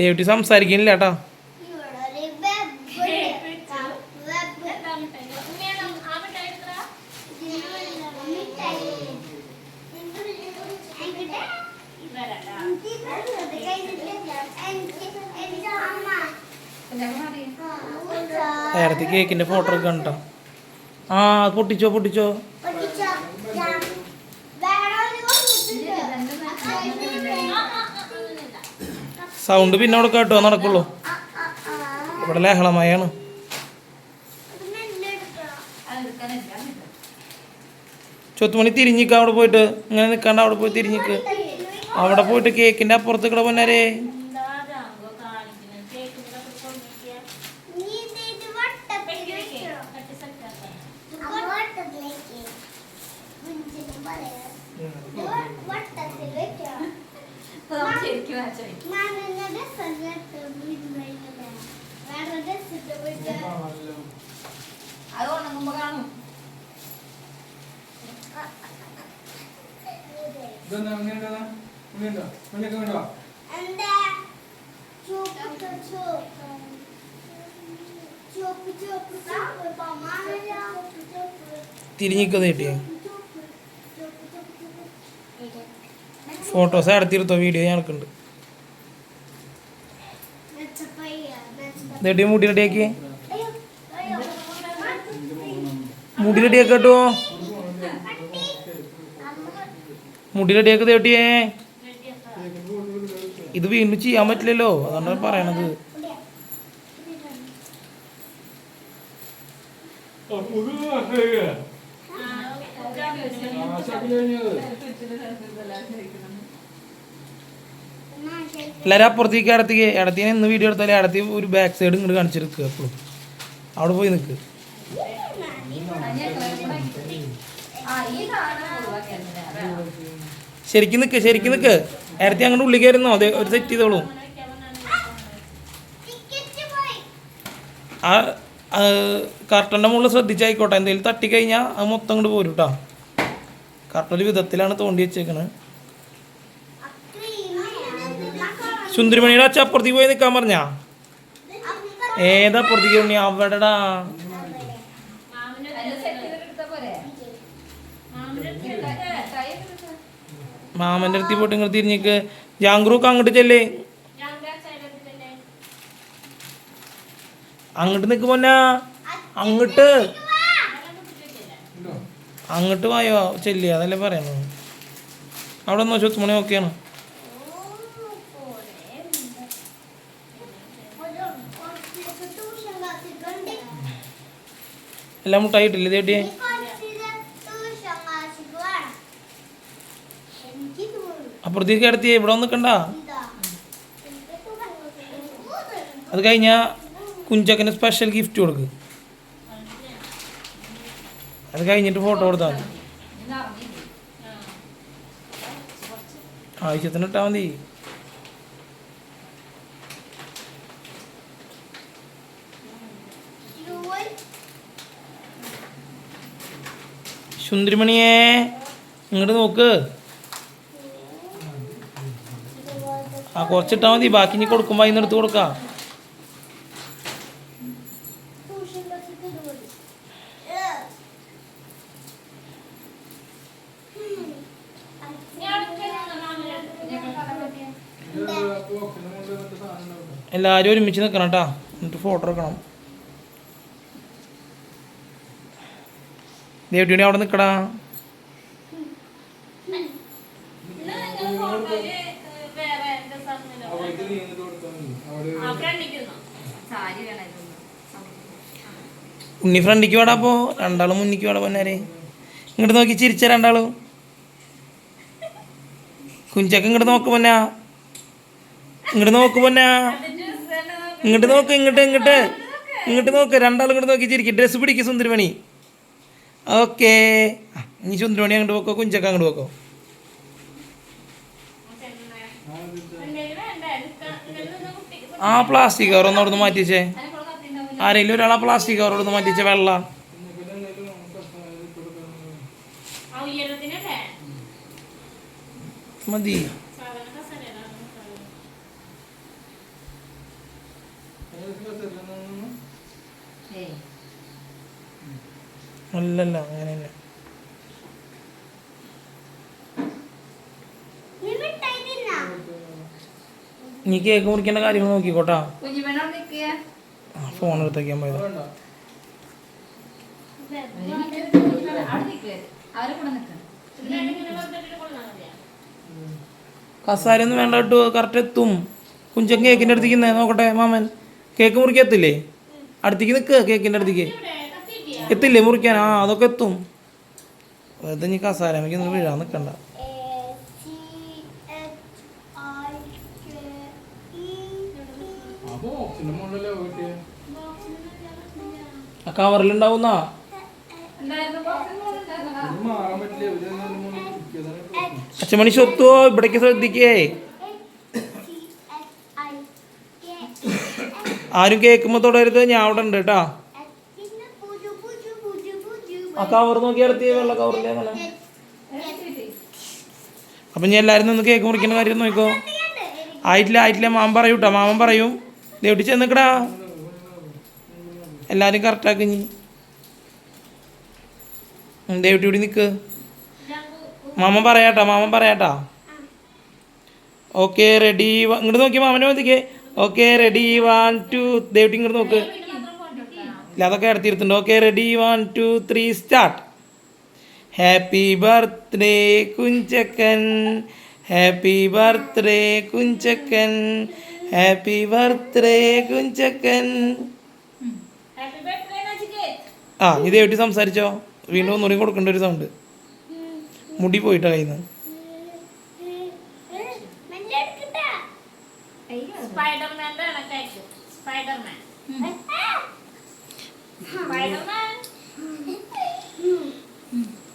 ദേവട്ടി സംസാരിക്കുന്നില്ല കേട്ടോ. നേരത്തെ കേക്കിന്റെ ഫോട്ടോ ഒക്കെ കണ്ടോ ആ പൊട്ടിച്ചോ പൊട്ടിച്ചോ. സൗണ്ട് പിന്നെ അവിടെ കേട്ടോ നടക്കുള്ളൂ. ഇവിടെ ലഹളമയാണ്. ചൊത്തുമണി തിരിഞ്ഞിക്ക അവിടെ പോയിട്ട് ഇങ്ങനെ നിൽക്കാണ്ട് അവിടെ പോയി തിരിഞ്ഞിക്ക്. അവിടെ പോയിട്ട് കേക്കിന്റെ അപ്പുറത്ത് കൂടെ പൊന്നാരേ. ശരിക്കും ഇതെന്താ? ഉണ്ണിയുണ്ടോ ഉണ്ണിയുണ്ടോ ഉണ്ണിയൊക്കെ വേണ്ടോ? തിരിഞ്ഞിക്ക തേട്ടിയേ ഫോട്ടോസ് എടുത്തിരുത്തോ വീഡിയോ ഞാൻ എടുക്കുന്നുണ്ട്. തേട്ടി മുടി റെഡിയാക്കി മുടി റെഡിയാക്കി കേട്ടോ മുടി റെഡിയാക്കി തേട്ടിയേ? ഇത് വീണ്ടും ചെയ്യാൻ പറ്റില്ലല്ലോ അതാണ് പറയണത്. എല്ലാവരും അപ്പുറത്തേക്ക് ഇടത്തേക്ക് ഇടത്തിന് ഇന്ന് വീഡിയോ എടുത്താലും ഇടത്തി ഒരു ബാക്ക് സൈഡ് ഇങ്ങോട്ട് കാണിച്ചെടുക്കുക എപ്പോഴും അവിടെ പോയി നിൽക്ക് ശരിക്കും നിൽക്ക് ശരിക്കും നിൽക്ക് നേരത്തെ അങ്ങോട്ട് ഉള്ളിൽ കയറുന്നോ? അതെ ഒരു സെറ്റ് ചെയ്തോളൂ. ആ കർട്ടന്റെ മുകളിൽ ശ്രദ്ധിച്ചായിക്കോട്ടെ. എന്തെങ്കിലും തട്ടിക്കഴിഞ്ഞാൽ അത് മൊത്തം അങ്ങോട്ട് പോരും കേട്ടോ കർട്ടൻ ഒരു വിധത്തിലാണ് തോണ്ടി വെച്ചേക്കണത് സുന്ദരിമണിയുടെ അച്ഛൻ അപ്പുറത്തേക്ക് പോയി നിൽക്കാൻ പറഞ്ഞാ? ഏതാ അപ്പുറത്തേക്ക് ഉണ്ണി അവിടെടാ അതിന് set ചെയ്തിട്ട് എടുത്താ പോരെ? മിഠായി- മിഠായി ഒക്കെ എടുത്തോ. മാമന്റെ അടുത്ത് പോയിട്ട് ഇങ്ങനെ തിരിഞ്ഞിക്ക്. ജാങ്ക്രൂക്ക് അങ്ങോട്ട് ചെല്ലേ. അങ്ങോട്ട് നിക്ക് പോന്നാ. അങ്ങോട്ട്. അങ്ങോട്ട് വായോ. ചെല്ലി അതല്ലേ പറയണത് അവിടെ ഒന്ന് ചോത്ത് മണി ഓക്കെയാണ് എല്ലാം മുട്ടായിട്ടില്ലേ തേട്ടിയേ? അപ്പുറത്തേക്ക് കിടത്തിയേ ഇവിടെ വന്ന് നിൽക്കണ്ട അത് കഴിഞ്ഞാൽ കുഞ്ചക്കന് സ്പെഷ്യൽ ഗിഫ്റ്റ് കൊടുക്ക്. അത് കഴിഞ്ഞിട്ട് ഫോട്ടോ കൊടുത്താൽ മതി? ആവശ്യത്തിന് ഇട്ടാൽ മതി. സുന്ദരിമണിയേ ഇങ്ങോട്ട് നോക്ക്. ആ കുറച്ചിട്ടാൽ മതി. ബാക്കി ഇനി കൊടുക്കുമ്പോൾ അതിന് എടുത്ത് കൊടുക്കാം. എല്ലാവരും ഒരുമിച്ച് നിൽക്കണം കേട്ടോ എന്നിട്ട് ഫോട്ടോ എടുക്കണം. ദേവിയുടെ അവിടെ നിൽക്കടാ ഉണ്ണി ഫ്രണ്ടിക്ക് വേടാ അപ്പോ? രണ്ടാളും മുന്നിക്ക് വേടാ പൊന്നാരെ. ഇങ്ങോട്ട് നോക്കി ചിരിച്ച രണ്ടാളും. കുഞ്ചക്ക ഇങ്ങോട്ട് നോക്ക് പൊന്നാ. ഇങ്ങോട്ട് നോക്ക് പൊന്നാ. ഇങ്ങോട്ട് നോക്ക് ഇങ്ങോട്ട് ഇങ്ങോട്ട്. ഇങ്ങോട്ട് നോക്ക്. രണ്ടാളും ഇങ്ങോട്ട് നോക്കി ചിരിക്കും. ഡ്രസ്സ് പിടിക്കും സുന്ദരമണി. ഓക്കേ. ഇനി സുന്ദരമണി അങ്ങോട്ട് പോക്കോ കുഞ്ചക്ക അങ്ങോട്ട് പോക്കോ. ആ പ്ലാസ്റ്റിക് കവർ ഒന്ന് അവിടുന്ന് മാറ്റിച്ചേ. ആരെങ്കിലും ഒരാൾ ആ പ്ലാസ്റ്റിക് കവർ അവിടുന്ന് മാറ്റിച്ചേ വെള്ള. മതി. അല്ലല്ല അങ്ങനെയല്ല. നീ കേക്ക് മുറിക്കേണ്ട കാര്യങ്ങൾ നോക്കിക്കോട്ടാ. ഫോൺ എടുത്തേക്കാൻ പോയത്. കസാരൊന്നും വേണ്ട കേട്ടോ കറക്റ്റ് എത്തും. കുഞ്ചൻ കേക്കിന്റെ അടുത്തേക്ക് നിന്നേ നോക്കട്ടെ മാമൻ. കേക്ക് മുറിക്കാൻ എത്തില്ലേ അടുത്തേക്ക് നിൽക്ക് കേക്കിന്റെ അടുത്തേക്ക്. എത്തില്ലേ മുറിക്കാൻ? ആ അതൊക്കെ എത്തും. അതായത് നീ കസാര വീഴാൻ നിൽക്കണ്ട മുകളിൽ കവറിലുണ്ടാവുന്ന അച്ഛമണി സ്വത്തുവോ ഇവിടേക്ക് ശ്രദ്ധിക്കേ. ആരും കേൾക്കുമ്പോൾ തുടരുത്. ഞാൻ അവിടെ ഉണ്ട് കേട്ടാ. ആ കവർ നോക്കി അടുത്ത് വെള്ള കവറില്ലേ അപ്പൊ ഞാൻ എല്ലാവരും നിന്ന് കേക്ക് മുറിക്കുന്ന കാര്യം നോക്കോ ആയിട്ടില്ല ആയിട്ടില്ല. മാമൻ പറയൂ കേട്ടോ മാമൻ പറയും. ദേവിട്ട് ചെന്നിക്കടാ? എല്ലാവരും കറക്റ്റാക്കി നീ എന്താ ഇവിടെ നിൽക്ക് മാമൻ പറയാട്ടാ മാമൻ പറയാട്ടാ. ഓക്കെ റെഡി ഇങ്ങോട്ട് നോക്കി മാമനെ മതിക്കേ ഓക്കെ റെഡി വൺ ടു ദേവിട്ടി ഇങ്ങോട്ട് നോക്ക്. ഇല്ല അതൊക്കെ അടുത്തിരുത്തുണ്ട് okay ready one two three start happy birthday Kunchakkan. Happy birthday Kunchakkan. Happy birthday Kunchakkan. ആ ഇത് എവിടെ സംസാരിച്ചോ? വീണ്ടും ഒന്നുകൂടി കൊടുക്കേണ്ട ഒരു സൗണ്ട് മുടി പോയിട്ടോ കയ്യിൽ നിന്ന്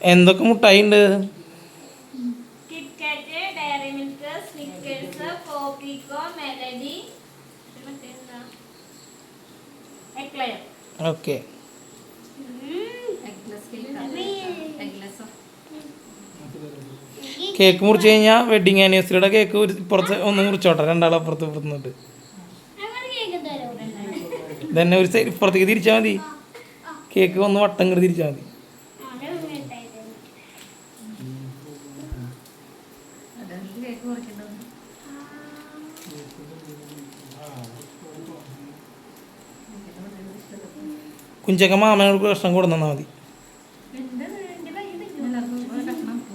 എന്തൊക്കെ മുട്ടായി ഉണ്ട് ഓക്കെ. കേക്ക് മുറിച്ച് കഴിഞ്ഞാൽ വെഡിങ് ആനിവേഴ്സറിയുടെ കേക്ക് പുറത്ത് ഒന്ന് മുറിച്ചോട്ടെ. രണ്ടാളും അപ്പുറത്ത് ഇപ്പുറത്ത് തന്നെ ഒരു സൈഡ് ഇപ്പുറത്തേക്ക് തിരിച്ചാൽ മതി. കേക്ക് ഒന്ന് വട്ടം കയറി തിരിച്ചാൽ മതി. കേക്ക് കുഞ്ചക്ക മാമനോട് പ്രശ്നം തന്നാൽ മതി.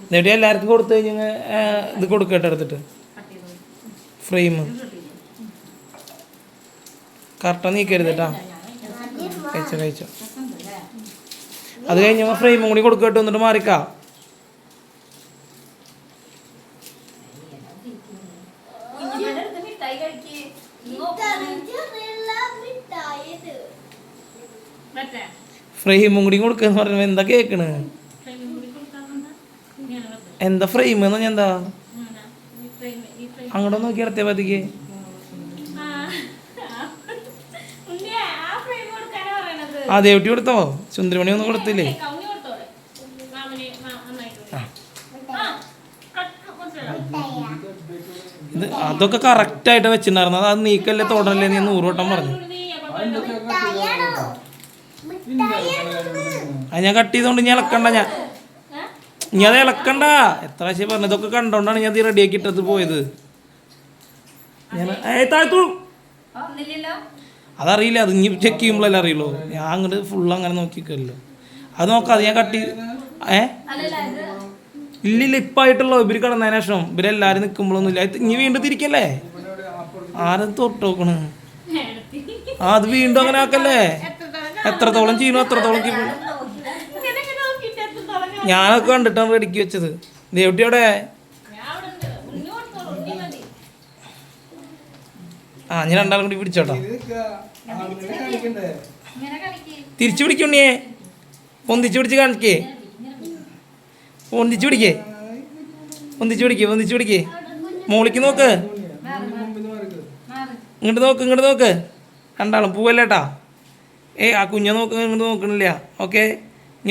എന്നിട്ട് എല്ലാവർക്കും കൊടുത്തു കഴിഞ്ഞാൽ ഇത് കൊടുക്കട്ടെ എടുത്തിട്ട്. ഫ്രെയിം. കറക്റ്റാ നീക്കരുത് കേട്ടാ. കഴിച്ചോ കഴിച്ചോ. അത് കഴിഞ്ഞ ഫ്രെയിമും കൂടി കൊടുക്കട്ടെ എന്നിട്ട് മാറിക്കാ. ഫ്രെയിമും കൂടി കൊടുക്കാന്ന് പറഞ്ഞ എന്താ കേക്കണ്? എന്താ ഫ്രെയിം എന്ന് പറഞ്ഞാൽ എന്താ? അങ്ങോട്ട് നോക്കി ഇടത്തേ പതിക്ക്. ആ ദേവട്ടി കൊടുത്തോ? സുന്ദരമണി ഒന്നും കൊടുത്തില്ലേ? ഇത് അതൊക്കെ കറക്റ്റായിട്ട് വെച്ചിട്ടുണ്ടായിരുന്നു. അത് നീക്കല്ലേ തുടരല്ലേ നീ നൂറ് വട്ടം പറഞ്ഞു നീ അപ്പൊ അതെന്തൊക്കെയാ മിഠായിയാണോ അത് ഞാൻ കട്ട് ചെയ്തോണ്ട് ഞാൻ ഇളക്കണ്ട ഞാൻ. ഇനി അത് ഇളക്കണ്ട. എത്ര പ്രാവശ്യം പറഞ്ഞു ഇതൊക്കെ കണ്ടോണ്ടാണ് ഞാൻ ഇത് റെഡിയാക്കി ഇട്ടത് പോയത്. ഞാൻ ഏയ് താഴ്ത്തു. അതറിയില്ല. അത് ഇനി ചെക്ക് ചെയ്യുമ്പോഴല്ലേ അറിയുള്ളൂ. ഞാൻ അങ്ങോട്ട് ഫുൾ അങ്ങനെ നോക്കിക്കല്ലോ. അത് നോക്കാം അത് ഞാൻ കട്ട് ഏ? ഇല്ലില്ല ഇപ്പായിട്ടുള്ളൂ ഇവർ കിടന്നതിന് ശേഷം ഇവരെല്ലാരും നിൽക്കുമ്പോഴൊന്നും ഇല്ല ഇത് ഇനി വീണ്ടും തിരിക്കല്ലേ? ആരും തൊട്ട് നോക്കണ്? ആ അത് വീണ്ടും അങ്ങനെ ആക്കല്ലേ? എത്രത്തോളം ചെയ്യണോ അത്രത്തോളം ചെയ്യണം ഞാനൊക്കെ കണ്ടിട്ടാണ് റെഡിക്ക് വെച്ചത്. ദേവട്ടി അവിടെ ആ ഞാൻ രണ്ടാളും കൂടി പിടിച്ചോട്ടോ. തിരിച്ചു പിടിക്കുണ്ണിയേ പൊന്തിച്ചു പിടിച്ച് കാണിക്കേ. പൊന്തിച്ചു പിടിക്കേ. പൊന്തിച്ചു പിടിക്കേ പൊന്തിച്ചു പിടിക്കേ. മോളിക്ക് നോക്ക്. ഇങ്ങോട്ട് നോക്ക് ഇങ്ങോട്ട് നോക്ക്. രണ്ടാളും പൂവല്ലേട്ടാ ഏ ആ കുഞ്ഞെ നോക്കുന്നില്ല നോക്കണില്ല. ഓക്കെ?